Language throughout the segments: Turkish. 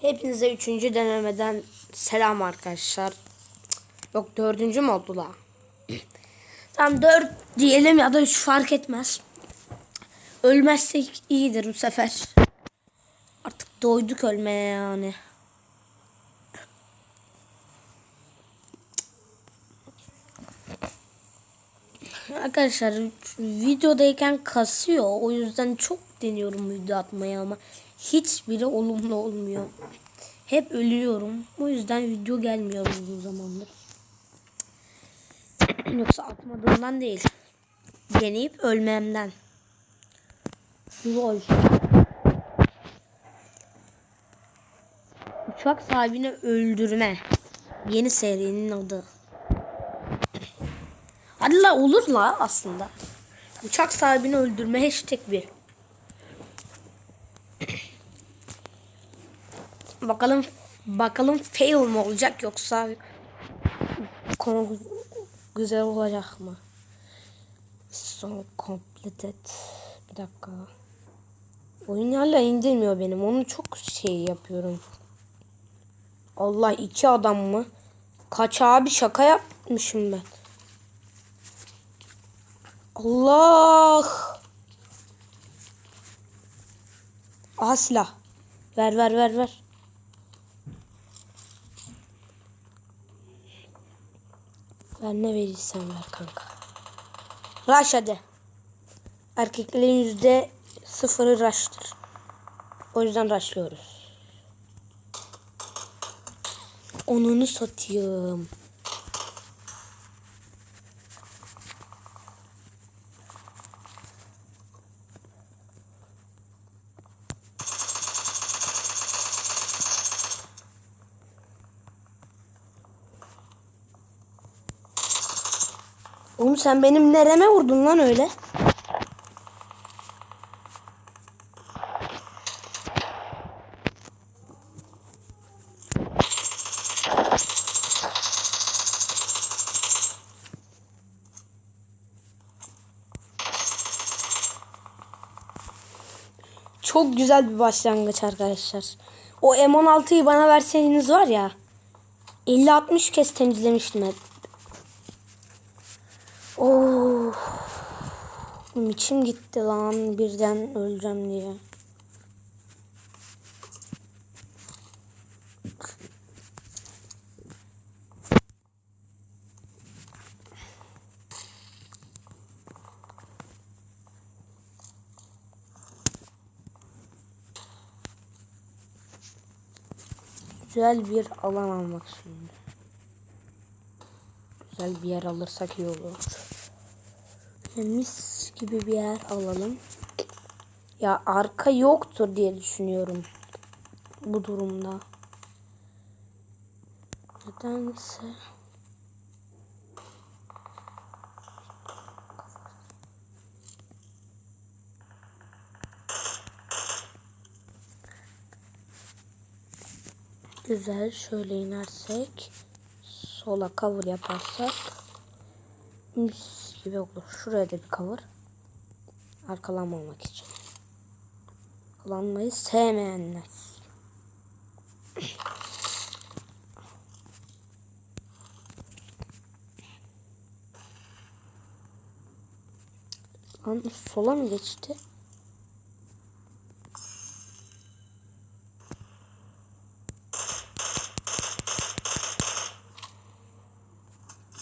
Hepinize üçüncü denemeden selam arkadaşlar. Yok dördüncü mü oldu la? Tamam dört diyelim ya da üç fark etmez. Ölmezsek iyidir bu sefer. Artık doyduk ölmeye yani. Arkadaşlar videodayken kasıyor. O yüzden çok deniyorum video atmaya ama hiçbiri olumlu olmuyor. Hep ölüyorum. O yüzden video gelmiyor uzun zamandır. Yoksa atmadığımdan değil. Deneyip ölmemden. Lol. Uçak sahibini öldürme. Yeni serinin adı. Hadi la olur la aslında. Uçak sahibini öldürme hashtag bir. Bakalım bakalım fail mi olacak yoksa konu güzel olacak mı? Son completed. Bir dakika. Oyun hala indirmiyor benim. Onu çok şey yapıyorum. Allah iki adam mı? Kaç abi şaka yapmışım ben. Allah. Aha silah. Ver ver ver ver. Ver ne verirsen ver kanka. Rush hadi. Erkeklerin yüzde sıfırı rush'tır. O yüzden rushlıyoruz. Onunu satayım. Oğlum sen benim nereme vurdun lan öyle? Çok güzel bir başlangıç arkadaşlar. O M16'yı bana verseydiniz var ya 50-60 kez temizlemiştim hep. Oh. İçim gitti lan birden öleceğim diye. Güzel bir alan almak şimdi. Güzel bir yer alırsak iyi olur. Mis gibi bir yer alalım. Ya arka yoktur diye düşünüyorum. Bu durumda. Nedense. Güzel şöyle inersek sola cover yaparsak mis gibi olur. Şuraya da bir cover. Arkalanmamak için. Arkalanmayı sevmeyenler. Lan sola mı geçti?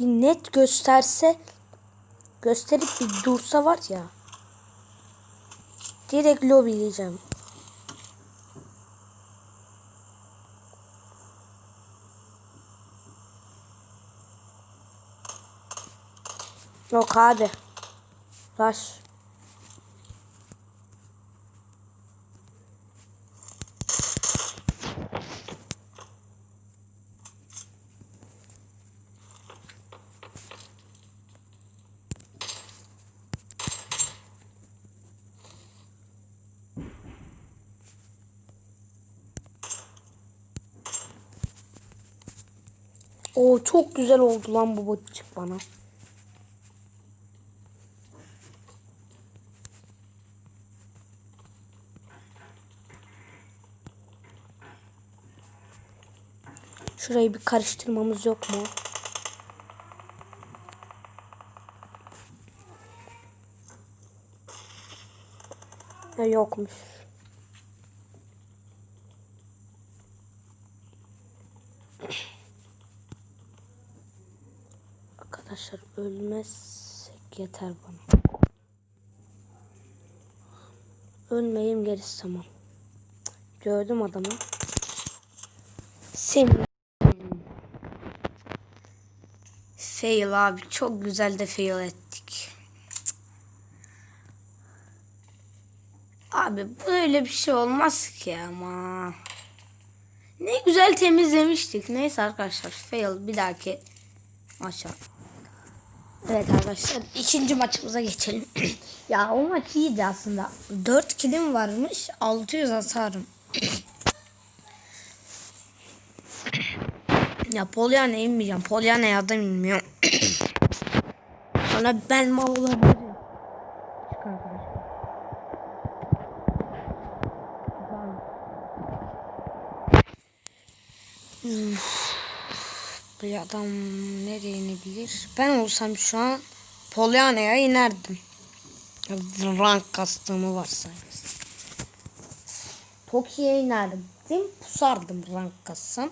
bir net gösterse gösterip bir dursa var ya direkt lobileyeceğim. Yok abi. Rush. Oo çok güzel oldu lan bu botçuk bana. Şurayı bir karıştırmamız yok mu? Ya yokmuş. Arkadaşlar ölmezsek yeter bana. Ölmeyeyim gerisi tamam. Gördüm adamı. Seni. Fail abi. Çok güzel de fail ettik. Abi böyle bir şey olmaz ki ama. Ne güzel temizlemiştik. Neyse arkadaşlar fail bir dahaki maça. Evet arkadaşlar ikinci maçımıza geçelim. ya o maç iyiydi aslında. 4 kilim varmış 600 hasarım. ya Polyana inmeyeceğim. Polyana ya da bilmiyorum. Sonra ben mal olabilirim. Çık arkadaşlar. Bir adam nereye inebilir? Ben olsam şu an Polyana'ya inerdim. Rank kastığımı varsayarız. Toki'ye inerdim. Pusardım rank kassam.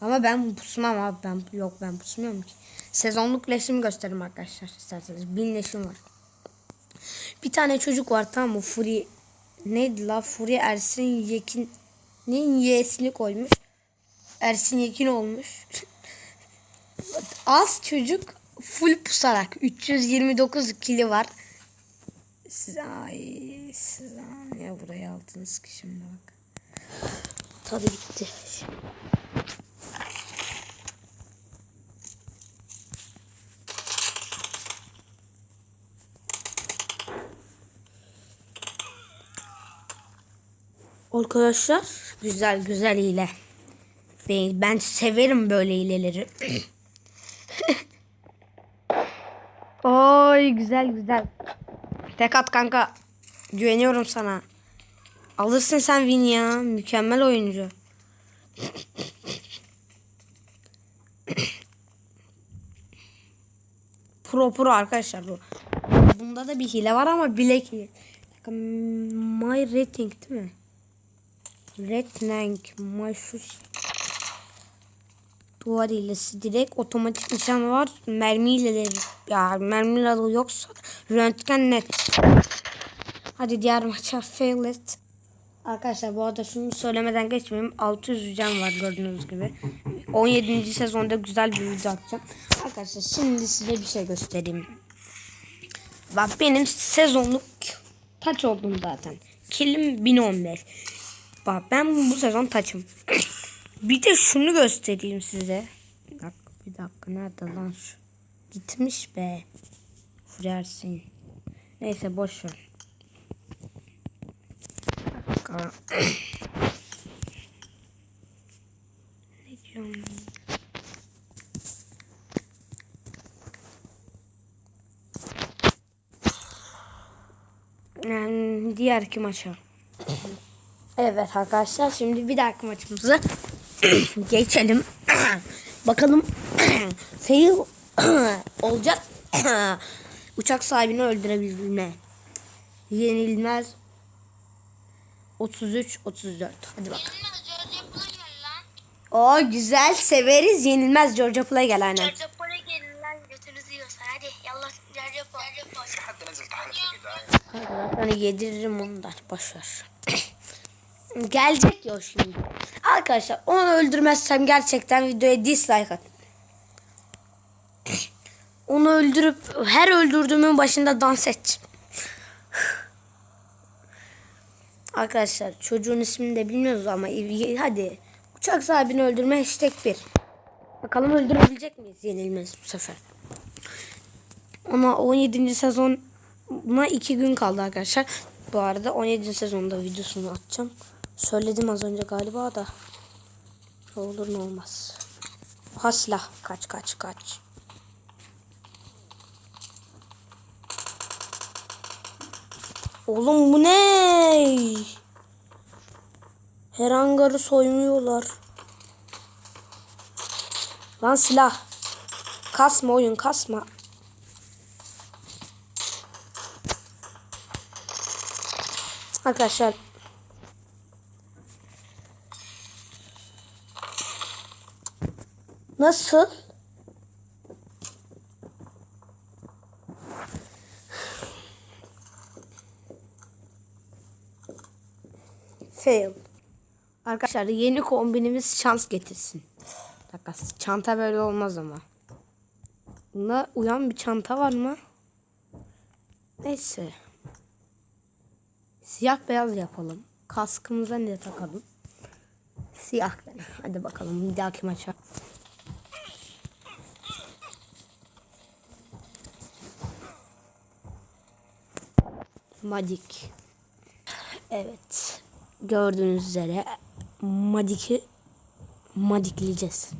Ama ben pusmam abi. Ben, yok ben pusmuyorum ki. Sezonluk leşimi göstereyim arkadaşlar isterseniz. Bin leşim var. Bir tane çocuk var tamam mı? Furi neydi la? Furi Ersin Yekin'in Y'sini koymuş. Ersin Yekin olmuş. Az çocuk full pusarak 329 kili var. Siz ay siz ya buraya aldınız ki şimdi bak. Tadı gitti. Arkadaşlar güzel güzel hile. Ben, ben severim böyle hileleri. Oy güzel güzel. Tek at kanka. Güveniyorum sana. Alırsın sen win ya. Mükemmel oyuncu. pro pro arkadaşlar bu. Bunda da bir hile var ama bilek hile. My rating değil mi? Red rank my şu duvar hilesi direkt otomatik nişan var. Mermi hileleri ya mermi adı yoksa röntgen net. Hadi diğer maça fail et. Arkadaşlar bu arada şunu söylemeden geçmeyeyim. 600 can var gördüğünüz gibi. 17. sezonda güzel bir video atacağım. Arkadaşlar şimdi size bir şey göstereyim. Bak benim sezonluk kaç oldum zaten. Kilim 1015 bak ben bu sezon taçım bir de şunu göstereyim size. Bir dakika, bir dakika. Nerede lan şu? Gitmiş be. Furersin. Neyse boş ver. ne diyorum? Yani diğer iki maça. Evet arkadaşlar şimdi bir dahaki maçımıza Geçelim. Bakalım fail olacak uçak sahibini öldürebilme. Yenilmez 33 34. Hadi bak. O güzel severiz yenilmez Georgia Play gel aynen. Georgia Play gelin götünüzü yiyorsa hadi yallah Georgia Play. Hadi yediririm onu da boşver. Gelecek ya şimdi. Arkadaşlar onu öldürmezsem gerçekten videoya dislike at. Onu öldürüp her öldürdüğümün başında dans et. Arkadaşlar çocuğun ismini de bilmiyoruz ama hadi uçak sahibini öldürme hashtag 1. Bakalım öldürebilecek miyiz yenilmez bu sefer. Ona 17. sezona 2 gün kaldı arkadaşlar. Bu arada 17. sezonda videosunu atacağım. Söyledim az önce galiba da. Olur ne olmaz. Ha silah. Kaç kaç kaç. Oğlum bu ne? Her hangarı soymuyorlar. Lan silah. Kasma oyun kasma. Arkadaşlar. Nasıl? Fail. Arkadaşlar yeni kombinimiz şans getirsin. Dakika çanta böyle olmaz ama. Bunda uyan bir çanta var mı? Neyse. Siyah beyaz yapalım. Kaskımıza ne takalım? Siyah gene. Hadi bakalım bir dahaki maça. Madik. Evet. Gördüğünüz üzere Madik'i madikleyeceğiz.